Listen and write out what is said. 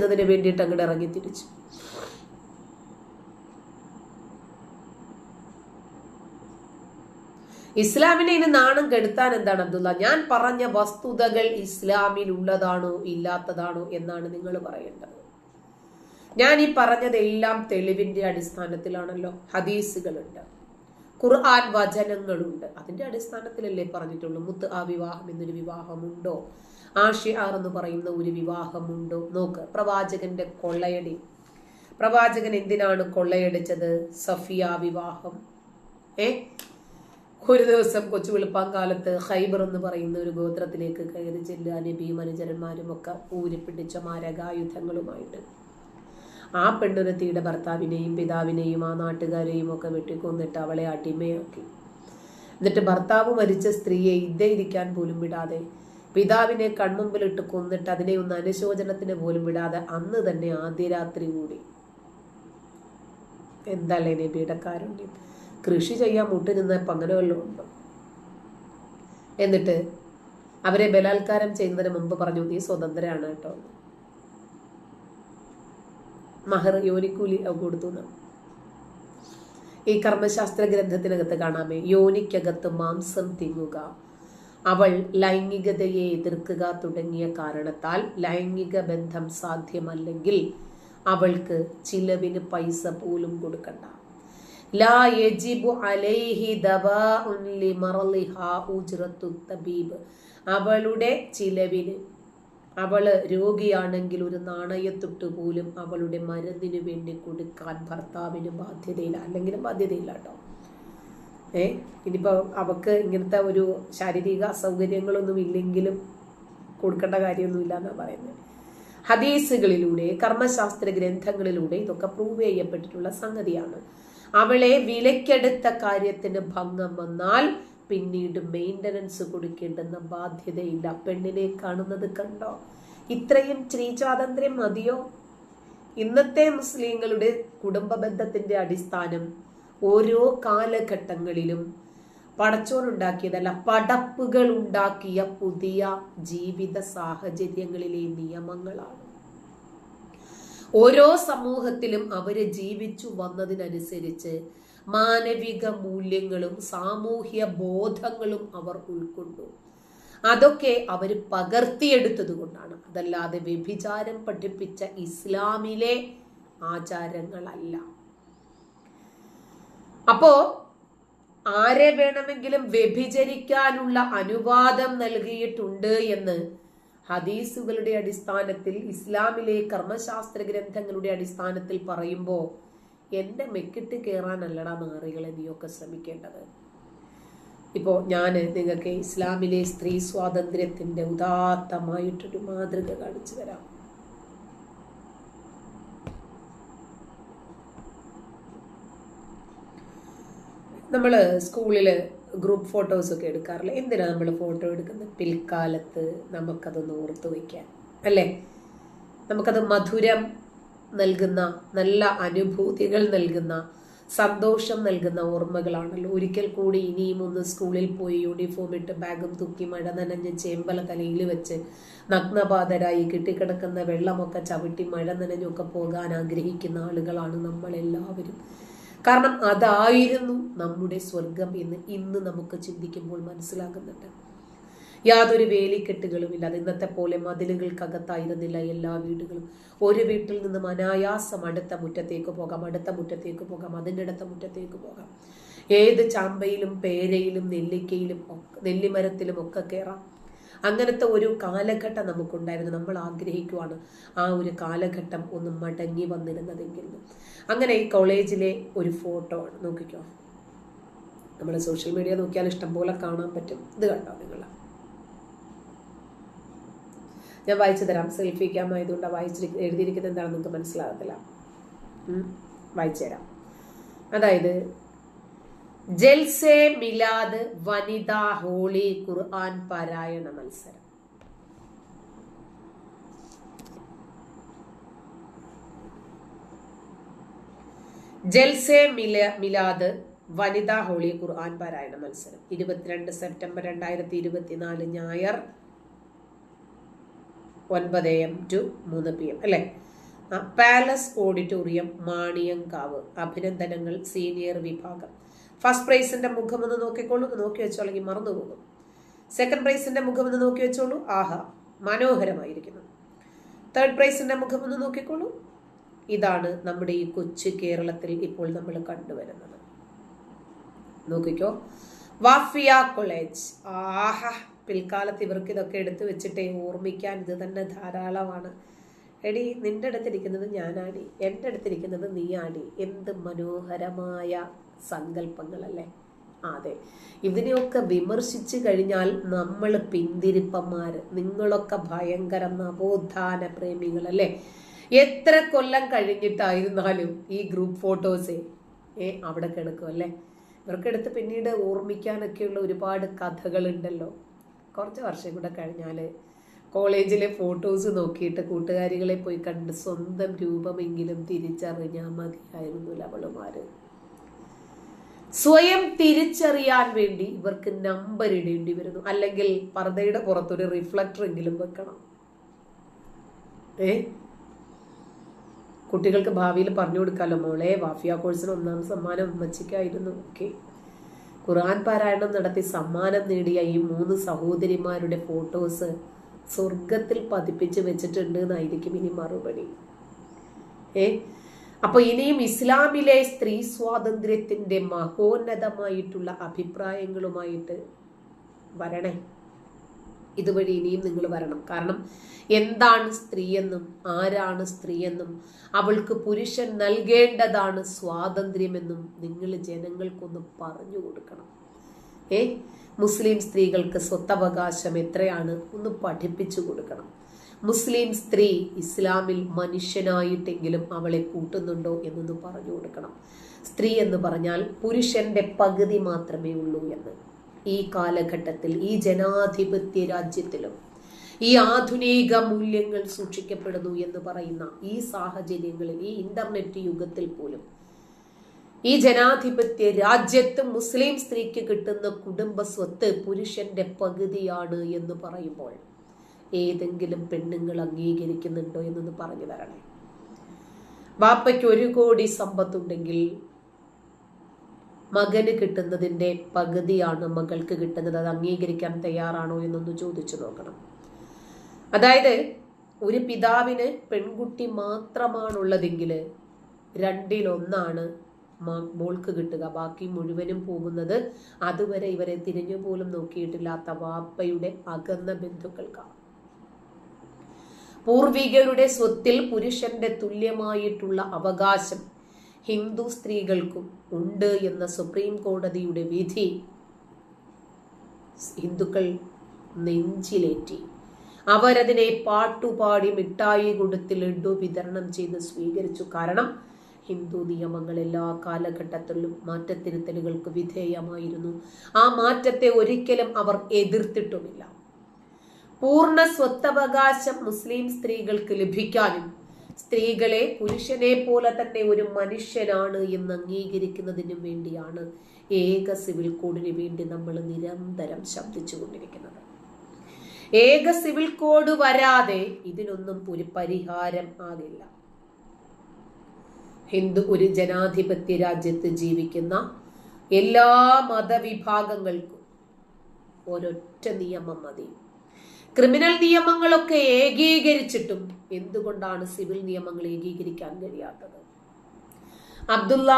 എന്നതിന് വേണ്ടിയിട്ട് അങ്ങോട്ട് ഇറങ്ങി തിരിച്ചു. ഇസ്ലാമിനെ ഇനി നാണം കെടുത്താൻ എന്താണ് അബ്ദുള്ള? ഞാൻ പറഞ്ഞ വസ്തുതകൾ ഇസ്ലാമിൽ ഉള്ളതാണോ ഇല്ലാത്തതാണോ എന്നാണ് നിങ്ങൾ പറയേണ്ടത്. ഞാൻ ഈ പറഞ്ഞതെല്ലാം തെളിവിന്റെ അടിസ്ഥാനത്തിലാണല്ലോ. ഹദീസുകളുണ്ട്. ഖുർആൻ വചനങ്ങളുണ്ട്. അതിന്റെ അടിസ്ഥാനത്തിലല്ലേ പറഞ്ഞിട്ടുള്ളൂ മുത്ത് ആ വിവാഹം എന്നൊരു വിവാഹമുണ്ടോ? ആഷിയാർ എന്ന് പറയുന്ന ഒരു വിവാഹമുണ്ടോ? നോക്ക് പ്രവാചകന്റെ കൊള്ളയടി. പ്രവാചകൻ എന്തിനാണ് കൊള്ളയടിച്ചത്? സഫിയ വിവാഹം. ഏ? ഒരു ദിവസം കൊച്ചു വെളുപ്പാങ്കാലത്ത് ഹൈബർ എന്ന് പറയുന്ന ഒരു ഗോത്രത്തിലേക്ക് കയറി ചെല്ലുക നബിയും അനുചരന്മാരും ഒക്കെ ഊരിപ്പിടിച്ച മാരകായുധങ്ങളുമായിട്ട്. ആ പെണ്ണുരത്തിയുടെ ഭർത്താവിനെയും പിതാവിനെയും ആ നാട്ടുകാരെയും ഒക്കെ വെട്ടിക്കൊന്നിട്ട് അവളെ അടിമയാക്കി. എന്നിട്ട് ഭർത്താവ് മരിച്ച സ്ത്രീയെ ഇരിക്കാൻ പോലും വിടാതെ പിതാവിനെ കൺമുമ്പിലിട്ട് കൊന്നിട്ട് അതിനെ ഒന്ന് അനുശോചനത്തിന് പോലും വിടാതെ അന്ന് തന്നെ ആദ്യ രാത്രി കൂടി. എന്തല്ലേ നബിയുടെ കാരുണ്യം? കൃഷി ചെയ്യാൻ മുട്ടി നിന്നപ്പോൾ അങ്ങനെ വല്ലതും ഉണ്ടോ? എന്നിട്ട് അവരെ ബലാത്കാരം ചെയ്യുന്നതിന് മുമ്പ് പറഞ്ഞു നീ സ്വതന്ത്രയാണ് കേട്ടോ. മഹർ യോനിക്കൂലി കൊടുത്തു ഈ കർമ്മശാസ്ത്ര ഗ്രന്ഥത്തിനകത്ത് കാണാമേ യോനിക്കകത്ത് മാംസം തിങ്ങുക അവൾ ലൈംഗികതയെ എതിർക്കുക തുടങ്ങിയ കാരണത്താൽ ലൈംഗിക ബന്ധം സാധ്യമല്ലെങ്കിൽ അവൾക്ക് ചിലവിന് പൈസ പോലും കൊടുക്കണ്ട. ലാ യജിബു അലൈഹി തബീബ്. അവളുടെ ചിലവിന് അവൾ രോഗിയാണെങ്കിൽ ഒരു നാണയത്തൊട്ട് പോലും അവളുടെ മരുന്നിന് വേണ്ടി കൊടുക്കാൻ ഭർത്താവിന് ബാധ്യതയില്ല. അല്ലെങ്കിലും ബാധ്യതയില്ല കേട്ടോ. ഏ? ഇനിയിപ്പോൾ അവക്ക് ഇങ്ങനത്തെ ഒരു ശാരീരിക അസൗകര്യങ്ങളൊന്നും ഇല്ലെങ്കിലും കൊടുക്കേണ്ട കാര്യമൊന്നുമില്ല എന്നാണ് പറയുന്നത്. ഹദീസുകളിലൂടെ കർമ്മശാസ്ത്ര ഗ്രന്ഥങ്ങളിലൂടെ ഇതൊക്കെ പ്രൂവ് ചെയ്യപ്പെട്ടിട്ടുള്ള സംഗതിയാണ്. അവളെ വിലക്കെടുത്ത കാര്യത്തിന് ഭംഗം വന്നാൽ പിന്നീട് മെയിന്റനൻസ് കൊടുക്കേണ്ടെന്ന ബാധ്യതയില്ല. പെണ്ണിനെ കാണുന്നത് കണ്ടോ? ഇത്രയും സ്ത്രീ സ്വാതന്ത്ര്യം മതിയോ? ഇന്നത്തെ മുസ്ലിങ്ങളുടെ കുടുംബ ബന്ധത്തിന്റെ അടിസ്ഥാനം ഓരോ കാലഘട്ടങ്ങളിലും പടച്ചോനുണ്ടാക്കിയതല്ല പടപ്പുകൾ ഉണ്ടാക്കിയ പുതിയ ജീവിത സാഹചര്യങ്ങളിലെ നിയമങ്ങളാണ്. ഓരോ സമൂഹത്തിലും അവർ ജീവിച്ചു വന്നതിനനുസരിച്ച് മാനവിക മൂല്യങ്ങളും സാമൂഹ്യ ബോധങ്ങളും അവർ ഉൾക്കൊണ്ടു. അതൊക്കെ അവർ പകർത്തിയെടുത്തത് കൊണ്ടാണ്. അതല്ലാതെ വ്യഭിചാരം പഠിപ്പിച്ച ഇസ്ലാമിലെ ആചാരങ്ങളല്ല. അപ്പോ ആരെ വേണമെങ്കിലും വ്യഭിചരിക്കാനുള്ള അനുവാദം നൽകിയിട്ടുണ്ട് എന്ന് ഹദീസുകളുടെ അടിസ്ഥാനത്തിൽ ഇസ്ലാമിലെ കർമ്മശാസ്ത്ര ഗ്രന്ഥങ്ങളുടെ അടിസ്ഥാനത്തിൽ പറയുമ്പോൾ എന്റെ മെക്കിട്ട് കയറാനല്ലടാ നാറികളെ നീയൊക്കെ ശ്രമിക്കേണ്ടത്. ഇപ്പോൾ ഞാൻ നിങ്ങൾക്ക് ഇസ്ലാമിലെ സ്ത്രീ സ്വാതന്ത്ര്യത്തിന്റെ ഉദാത്തമായിട്ടൊരു മാതൃക കാണിച്ചു തരാം. നമ്മൾ സ്കൂളിൽ ഗ്രൂപ്പ് ഫോട്ടോസ് ഒക്കെ എടുക്കാറില്ല? എന്തിനാണ് നമ്മൾ ഫോട്ടോ എടുക്കുന്നത് പിൽക്കാലത്ത് നമുക്കതൊന്ന് ഓർത്തു വയ്ക്കാൻ അല്ലേ? നമുക്കത് മധുരം നൽകുന്ന നല്ല അനുഭൂതികൾ നൽകുന്ന സന്തോഷം നൽകുന്ന ഓർമ്മകളാണല്ലോ. ഒരിക്കൽ കൂടി ഇനിയും ഒന്ന് സ്കൂളിൽ പോയി യൂണിഫോം ഇട്ട് ബാഗും തൂക്കി മഴ നനഞ്ഞ് ചേമ്പല തലയിൽ വെച്ച് നഗ്നപാതരായി കെട്ടിക്കിടക്കുന്ന വെള്ളമൊക്കെ ചവിട്ടി മഴ നനഞ്ഞൊക്കെ പോകാൻ ആഗ്രഹിക്കുന്ന ആളുകളാണ് നമ്മളെല്ലാവരും. കാരണം അതായിരുന്നു നമ്മുടെ സ്വർഗം എന്ന് ഇന്ന് നമുക്ക് ചിന്തിക്കുമ്പോൾ മനസ്സിലാകുന്നുണ്ട്. യാതൊരു വേലിക്കെട്ടുകളും ഇല്ല ഇന്നത്തെ പോലെ മതിലുകൾക്കകത്തായിരുന്നില്ല എല്ലാ വീടുകളും. ഒരു വീട്ടിൽ നിന്നും അനായാസം അടുത്ത മുറ്റത്തേക്ക് പോകാം അടുത്ത മുറ്റത്തേക്ക് പോകാം അതിന്റെ അടുത്ത മുറ്റത്തേക്ക് പോകാം. ഏത് ചാമ്പയിലും പേരയിലും നെല്ലിക്കയിലും നെല്ലിമരത്തിലും ഒക്കെ കയറാം അങ്ങനത്തെ ഒരു കാലഘട്ടം നമുക്കുണ്ടായിരുന്നു. നമ്മൾ ആഗ്രഹിക്കുവാണ് ആ ഒരു കാലഘട്ടം ഒന്ന് മടങ്ങി വന്നിരുന്നതെങ്കിൽ. അങ്ങനെ ഈ കോളേജിലെ ഒരു ഫോട്ടോ ആണ് നോക്കിക്കോ. നമ്മൾ സോഷ്യൽ മീഡിയ നോക്കിയാൽ ഇഷ്ടംപോലെ കാണാൻ പറ്റും. ഇത് കണ്ടോ നിങ്ങൾ ഞാൻ വായിച്ചു തരാം. സെൽഫി ക്യാം ആയതുകൊണ്ട് വായിച്ചിരി എഴുതിയിരിക്കുന്നത് എന്താണെന്ന് നിങ്ങൾക്ക് മനസ്സിലാകത്തില്ല. വായിച്ചു തരാം. അതായത് ജൽസെ മിലാദ് വനിതാ ഹോളി ഖുർആൻ പാരായണ മത്സരം. ജൽസെ മില മിലാദ് വനിതാ ഹോളി ഖുർആൻ പാരായണ മത്സരം. ഇരുപത്തിരണ്ട് സെപ്റ്റംബർ രണ്ടായിരത്തി ഇരുപത്തിനാല് ഞായർ ഒൻപത് എം ടു മൂന്ന് പി എം അല്ലേ? Palace auditorium Maniyankavu. അഭിനന്ദനങ്ങൾ സീനിയർ വിഭാഗം. ഫസ്റ്റ് പ്രൈസിന്റെ മുഖം ഒന്ന് നോക്കിക്കോളൂ. നോക്കി വെച്ചോളെങ്കിൽ മറന്നു പോകും. സെക്കൻഡ് പ്രൈസിന്റെ മുഖം ഒന്ന് നോക്കി വെച്ചോളൂ. ആഹാ മനോഹരമായിരിക്കുന്നു. തേർഡ് പ്രൈസിന്റെ മുഖം ഒന്ന് നോക്കിക്കോളൂ. ഇതാണ് നമ്മുടെ ഈ കൊച്ചു കേരളത്തിൽ ഇപ്പോൾ നമ്മൾ കണ്ടുവരുന്നത്. നോക്കിക്കോ. വാഫിയ കോളേജ്. ആഹ പിൽക്കാലത്ത് ഇവർക്ക് ഇതൊക്കെ എടുത്തു വെച്ചിട്ടേ ഓർമ്മിക്കാൻ ഇത് തന്നെ ധാരാളമാണ്. എടി നിന്റെ അടുത്തിരിക്കുന്നത് ഞാനാടി. എന്റെ അടുത്തിരിക്കുന്നത് നീയാടി. എന്ത് മനോഹരമായ സങ്കല്പങ്ങളല്ലേ? അതെ. ഇതിനെയൊക്കെ വിമർശിച്ചു കഴിഞ്ഞാൽ നമ്മൾ പിന്തിരിപ്പന്മാര്. നിങ്ങളൊക്കെ ഭയങ്കര നവോത്ഥാന പ്രേമികളല്ലേ? എത്ര കൊല്ലം കഴിഞ്ഞിട്ടായിരുന്നാലും ഈ ഗ്രൂപ്പ് ഫോട്ടോസ് ഏ അവിടെ കിടക്കും അല്ലേ? ഇവർക്കെടുത്ത് പിന്നീട് ഓർമ്മിക്കാനൊക്കെയുള്ള ഒരുപാട് കഥകളുണ്ടല്ലോ. കുറച്ച് വർഷം കൂടെ കഴിഞ്ഞാൽ കോളേജിലെ ഫോട്ടോസ് നോക്കിയിട്ട് കൂട്ടുകാരികളെ പോയി കണ്ട് സ്വന്തം രൂപമെങ്കിലും തിരിച്ചറിഞ്ഞാൽ മതിയായിരുന്നു അവളുമാര്. സ്വയം തിരിച്ചറിയാൻ വേണ്ടി ഇവർക്ക് നമ്പർ ഇടേണ്ടി വരുന്നു. അല്ലെങ്കിൽ പർദ്ദയുടെ പുറത്തൊരു റിഫ്ലക്ടർ എങ്കിലും വെക്കണം. ഏ? കുട്ടികൾക്ക് ഭാവിയിൽ പറഞ്ഞു കൊടുക്കാമല്ലോ മോളെ വാഫിയ കോഴ്സിന് ഒന്നാം സമ്മാനം ഉമ്മച്ചിക്കായിരുന്നു. ഓക്കെ. ഖുർആൻ പാരായണം നടത്തി സമ്മാനം നേടിയ ഈ മൂന്ന് സഹോദരിമാരുടെ ഫോട്ടോസ് സ്വർഗത്തിൽ പതിപ്പിച്ച് വെച്ചിട്ടുണ്ട് എന്നായിരിക്കും ഇനി മറുപടി. ഏ? അപ്പൊ ഇനിയും ഇസ്ലാമിലെ സ്ത്രീ സ്വാതന്ത്ര്യത്തിന്റെ മഹോന്നതമായിട്ടുള്ള അഭിപ്രായങ്ങളുമായിട്ട് വരണേ. ഇതുവഴി ഇനിയും നിങ്ങൾ വരണം. കാരണം എന്താണ് സ്ത്രീയെന്നും ആരാണ് സ്ത്രീയെന്നും അവൾക്ക് പുരുഷൻ നൽകേണ്ടതാണ് സ്വാതന്ത്ര്യമെന്നും നിങ്ങൾ ജനങ്ങൾക്കൊന്ന് പറഞ്ഞു കൊടുക്കണം. ഏ? മുസ്ലിം സ്ത്രീകൾക്ക് സ്വത്തവകാശം എത്രയാണ്? ഒന്ന് പഠിപ്പിച്ചു കൊടുക്കണം. മുസ്ലിം സ്ത്രീ ഇസ്ലാമിൽ മനുഷ്യനായിട്ടെങ്കിലും അവളെ കൂട്ടുന്നുണ്ടോ എന്നൊന്ന് പറഞ്ഞു കൊടുക്കണം. സ്ത്രീ എന്ന് പറഞ്ഞാൽ പുരുഷന്റെ പകുതി മാത്രമേ ഉള്ളൂ എന്ന്. ഈ കാലഘട്ടത്തിൽ ഈ ജനാധിപത്യ രാജ്യത്തിലും ഈ ആധുനിക മൂല്യങ്ങൾ സൂക്ഷിക്കപ്പെടുന്നു എന്ന് പറയുന്ന ഈ സാഹചര്യങ്ങളിൽ ഈ ഇന്റർനെറ്റ് യുഗത്തിൽ പോലും ഈ ജനാധിപത്യ രാജ്യത്ത് മുസ്ലിം സ്ത്രീക്ക് കിട്ടുന്ന കുടുംബ സ്വത്ത് പുരുഷന്റെ പകുതിയാണ് എന്ന് പറയുമ്പോൾ ഏതെങ്കിലും പെണ്ണുങ്ങൾ അംഗീകരിക്കുന്നുണ്ടോ എന്നൊന്ന് പറഞ്ഞു തരണേ. ബാപ്പയ്ക്ക് ഒരു കോടി സമ്പത്തുണ്ടെങ്കിൽ മകന് കിട്ടുന്നതിന്റെ പകുതിയാണ് മകൾക്ക് കിട്ടുന്നത്. അത് അംഗീകരിക്കാൻ തയ്യാറാണോ എന്നൊന്ന് ചോദിച്ചു നോക്കണം. അതായത് ഒരു പിതാവിന് പെൺകുട്ടി മാത്രമാണുള്ളതെങ്കിൽ രണ്ടിലൊന്നാണ് മോൾക്ക് കിട്ടുക. ബാക്കി മുഴുവനും പോകുന്നത് അതുവരെ ഇവരെ തിരിഞ്ഞു പോലും നോക്കിയിട്ടില്ലാത്ത വാപ്പയുടെ അകന്ന ബന്ധുക്കൾക്കാണ്. പൂർവികരുടെ സ്വത്തിൽ പുരുഷന്റെ തുല്യമായിട്ടുള്ള അവകാശം ഹിന്ദു സ്ത്രീകൾക്കും ഉണ്ട് എന്ന സുപ്രീം കോടതിയുടെ വിധി. ഹിന്ദുക്കൾ നെഞ്ചിലേറ്റി. അവരതിനെ പാട്ടുപാടി മിഠായി കൊടുത്ത് ലഡു വിതരണം ചെയ്ത് സ്വീകരിച്ചു. കാരണം ഹിന്ദു നിയമങ്ങൾ എല്ലാ കാലഘട്ടത്തിലും മാറ്റത്തിരുത്തലുകൾക്ക് വിധേയമായിരുന്നു. ആ മാറ്റത്തെ ഒരിക്കലും അവർ എതിർത്തിട്ടുമില്ല. പൂർണ സ്വത്തവകാശം മുസ്ലിം സ്ത്രീകൾക്ക് ലഭിക്കാനും സ്ത്രീകളെ പുരുഷനെ പോലെ തന്നെ ഒരു മനുഷ്യനാണ് എന്ന് അംഗീകരിക്കുന്നതിനും വേണ്ടിയാണ് ഏക സിവിൽ കോഡിന് വേണ്ടി നമ്മൾ നിരന്തരം ശബ്ദിച്ചു കൊണ്ടിരിക്കുന്നത് ഏക സിവിൽ കോഡ് വരാതെ ഇതിനൊന്നും ഒരു പരിഹാരം ആകില്ല. ഹിന്ദു ഒരു ജനാധിപത്യ രാജ്യത്ത് ജീവിക്കുന്ന എല്ലാ മതവിഭാഗങ്ങൾക്കും ഒരൊറ്റ നിയമം മതി. ക്രിമിനൽ നിയമങ്ങളൊക്കെ ഏകീകരിച്ചിട്ടും എന്തുകൊണ്ടാണ് സിവിൽ നിയമങ്ങൾ ഏകീകരിക്കാൻ കഴിയാത്തത്? അബ്ദുള്ള